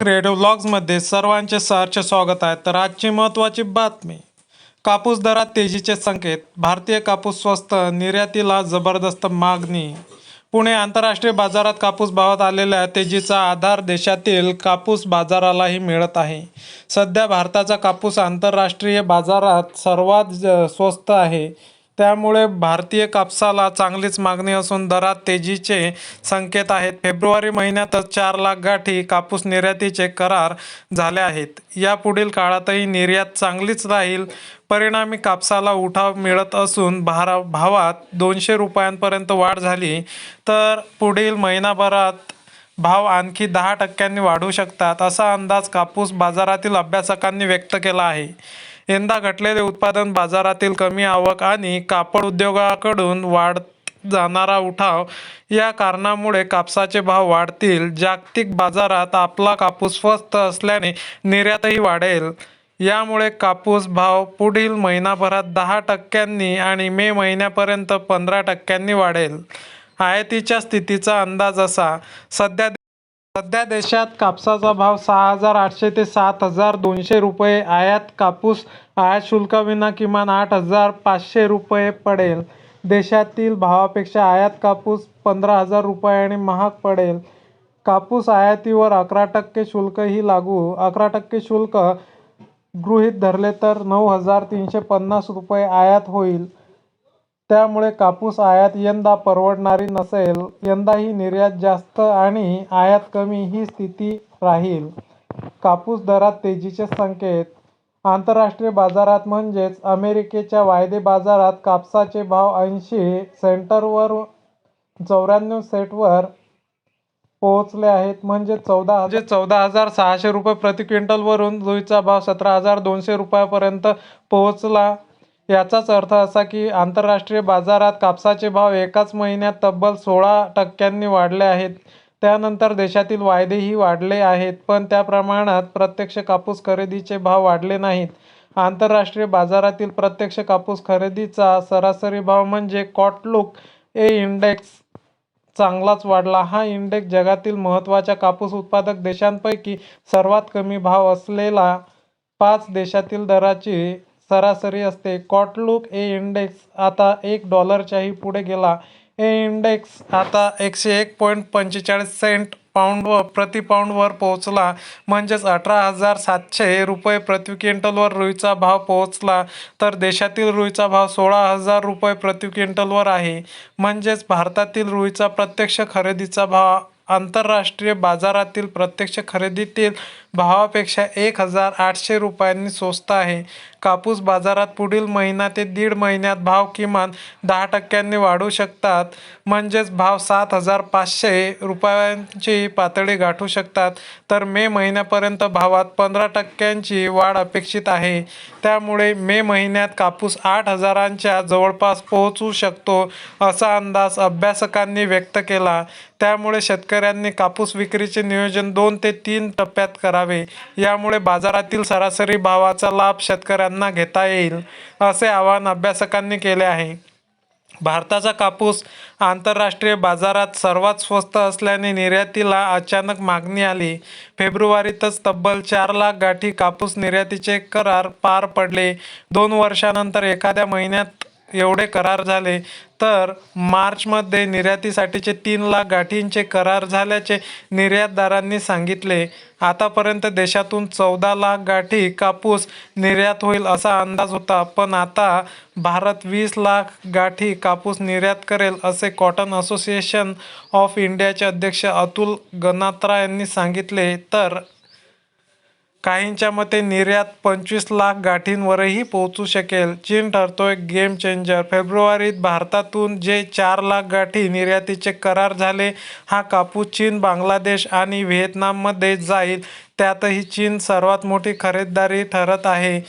Creative व्लॉग्समध्ये सर्वांचे सहर्ष स्वागत आहे. तर आजची महत्त्वाची बातमी. कापूस दरात तेजीचे संकेत. भारतीय कापूस स्वस्त निर्यातीला जबरदस्त मागणी. पुणे आंतरराष्ट्रीय बाजारात कापूस भावात आलेल्या तेजीचा आधार देशातील कापूस बाजारालाही मिळत आहे. सध्या भारताचा कापूस आंतरराष्ट्रीय बाजारात सर्वात स्वस्त आहे. त्यामुळे भारतीय कापसाला चांगलीच मागणी असून दरात तेजीचे संकेत आहेत. फेब्रुवारी महिन्यातच चार लाख गाठी कापूस निर्यातीचे करार झाले आहेत. यापुढील काळातही निर्यात चांगलीच राहील. परिणामी कापसाला उठाव मिळत असून भारा भावात दोनशे रुपयांपर्यंत वाढ झाली. तर पुढील महिनाभरात भाव आणखी दहा टक्क्यांनी वाढू शकतात असा अंदाज कापूस बाजारातील अभ्यासकांनी व्यक्त केला आहे. यंदा घटलेले उत्पादन बाजारातील कमी आवक आणि कापड उद्योगाकडून वाढत जाणारा उठाव या कारणामुळे कापसाचे भाव वाढतील. जागतिक बाजारात आपला कापूस स्वस्त असल्याने निर्यातही वाढेल. यामुळे कापूस भाव पुढील महिनाभरात दहा टक्क्यांनी आणि मे महिन्यापर्यंत पंधरा टक्क्यांनी वाढेल. आयातीच्या स्थितीचा अंदाज असा. सध्या सध्या देशात कापसाचा भाव सहा हजार आठशे ते सात हजार दोनशे रुपये आयात. कापूस आयात शुल्काविना किमान आठ हजार पाचशे रुपये पडेल. देशातील भावापेक्षा आयात कापूस पंधरा हजार रुपयांनी महाग पडेल. कापूस आयातीवर अकरा टक्के शुल्कही लागू अकरा टक्के शुल्क गृहीत धरले तर नऊ हजार तीनशे पन्नास रुपये आयात होईल. त्यामुळे कापूस आयात यंदा परवडणारी नसेल यंदाही निर्यात जास्त आणि आयात कमी ही स्थिती राहील. कापूस दरात तेजीचे संकेत. आंतरराष्ट्रीय बाजारात म्हणजेच अमेरिकेच्या वायदे बाजारात कापसाचे भाव ऐंशी सेंटरवर चौऱ्याण्णव सेटवर पोहोचले आहेत. म्हणजे चौदा म्हणजे चौदा हजार सहाशे रुपये प्रति क्विंटलवरून रुईचा भाव सतरा हजार दोनशे रुपयापर्यंत पोहोचला. याचाच अर्थ असा की आंतरराष्ट्रीय बाजारात कापसाचे भाव एकाच महिन्यात तब्बल सोळा टक्क्यांनी वाढले आहेत. त्यानंतर देशातील वायदेही वाढले आहेत पण त्या प्रमाणात प्रत्यक्ष कापूस खरेदीचे भाव वाढले नाहीत. आंतरराष्ट्रीय बाजारातील प्रत्यक्ष कापूस खरेदीचा सरासरी भाव म्हणजे कॉटलुक ए इंडेक्स. चांगलाच वाढला. हा इंडेक्स जगातील महत्त्वाच्या कापूस उत्पादक देशांपैकी सर्वात कमी भाव असलेला पाच देशातील दराची सरासरी असते. कॉटलुक ए इंडेक्स आता एक डॉलरच्याही पुढे गेला. ए इंडेक्स आता एकशे एक पॉईंट पंचेचाळीस सेंट पाऊंडवर प्रति पाऊंडवर पोहोचला. म्हणजेच अठरा हजार सातशे रुपये प्रति क्विंटलवर रुईचा भाव पोहोचला. तर देशातील रुईचा भाव सोळा हजार रुपये प्रति क्विंटलवर आहे. म्हणजेच भारतातील रुईचा प्रत्यक्ष खरेदीचा भाव आंतरराष्ट्रीय बाजारातील प्रत्यक्ष खरेदीतील भावापेक्षा एक हजार आठशे रुपयांनी स्वस्त आहे. कापूस बाजारात पुढील महिना ते दीड महिन्यात भाव किमान दहा टक्क्यांनी वाढू शकतात. म्हणजेच भाव सात हजार पाचशे रुपयांची पातळी गाठू शकतात. तर मे महिन्यापर्यंत भावात पंधरा टक्क्यांची वाढ अपेक्षित आहे. त्यामुळे मे महिन्यात कापूस आठ हजारांच्या जवळपास पोहोचू शकतो असा अंदाज अभ्यासकांनी व्यक्त केला. त्यामुळे शेतकरी शेतकऱ्यांनी कापूस विक्रीचे नियोजन दोन ते तीन टप्प्यात करावे. यामुळे बाजारातील सरासरी भावाचा लाभ शेतकऱ्यांना घेता येईल असे आवाहन अभ्यासकांनी केले आहे. भारताचा कापूस आंतरराष्ट्रीय बाजारात सर्वात स्वस्त असल्याने निर्यातीला अचानक मागणी आली. फेब्रुवारीतच तब्बल चार लाख गाठी कापूस निर्यातीचे करार पार पडले. दोन वर्षानंतर एखाद्या महिन्यात एवढे करार झाले तर मार्चमध्ये निर्यातीसाठीचे तीन लाख गाठींचे करार झाल्याचे निर्यातदारांनी सांगितले. आतापर्यंत देशातून चौदा लाख गाठी कापूस निर्यात होईल असा अंदाज होता पण आता भारत वीस लाख गाठी कापूस निर्यात करेल असे कॉटन असोसिएशन ऑफ इंडियाचे अध्यक्ष अतुल गनात्रा यांनी सांगितले. तर काहींच्या मते निर्यात पंचवीस लाख गाठींवरही पोहोचू शकेल. चीन ठरतोय गेम चेंजर फेब्रुवारीत भारतातून जे चार लाख गाठी निर्यातीचे करार झाले हा कापूस चीन बांगलादेश आणि व्हिएतनाममध्ये जाईल. त्यातही चीन सर्वात मोठी खरेदीदारी ठरत आहे.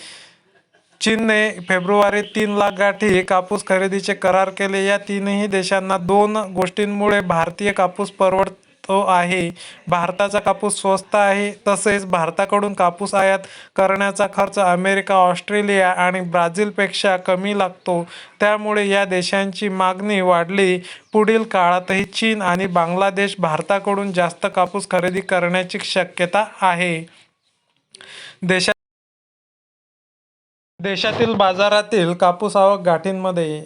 चीनने फेब्रुवारीत तीन लाख गाठी कापूस खरेदीचे करार केले. या तीनही देशांना दोन गोष्टींमुळे भारतीय कापूस परवड तो आहे. भारताचा कापूस स्वस्त आहे तसेच भारताकडून कापूस आयात करण्याचा खर्च अमेरिका ऑस्ट्रेलिया आणि ब्राझीलपेक्षा कमी लागतो. त्यामुळे या देशांची मागणी वाढली. पुढील काळातही चीन आणि बांगलादेश भारताकडून जास्त कापूस खरेदी करण्याची शक्यता आहे. देशा देशातील बाजारातील कापूस आवक गाठींमध्ये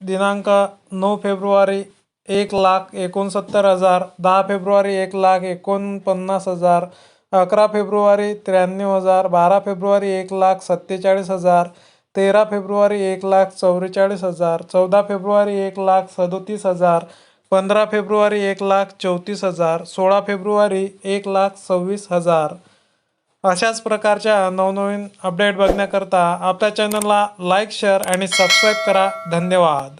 दिनांक नऊ फेब्रुवारी एक लाख एकोणसत्तर हजार दहा फेब्रुवारी एक लाख एकोणपन्नास हजार अकरा फेब्रुवारी त्र्याण्णव हजार बारा फेब्रुवारी एक लाख सत्तेचाळीस हजार तेरा फेब्रुवारी एक लाख चौवेचाळीस हजार चौदा फेब्रुवारी एक लाख सदोतीस हजार पंधरा फेब्रुवारी एक लाख चौतीस हजार सोळा फेब्रुवारी एक लाख सव्वीस हजार. अशाच प्रकारच्या नवनवीन अपडेट बघण्याकरता आपल्या चॅनलला लाईक शेअर आणि सबस्क्राईब करा. धन्यवाद.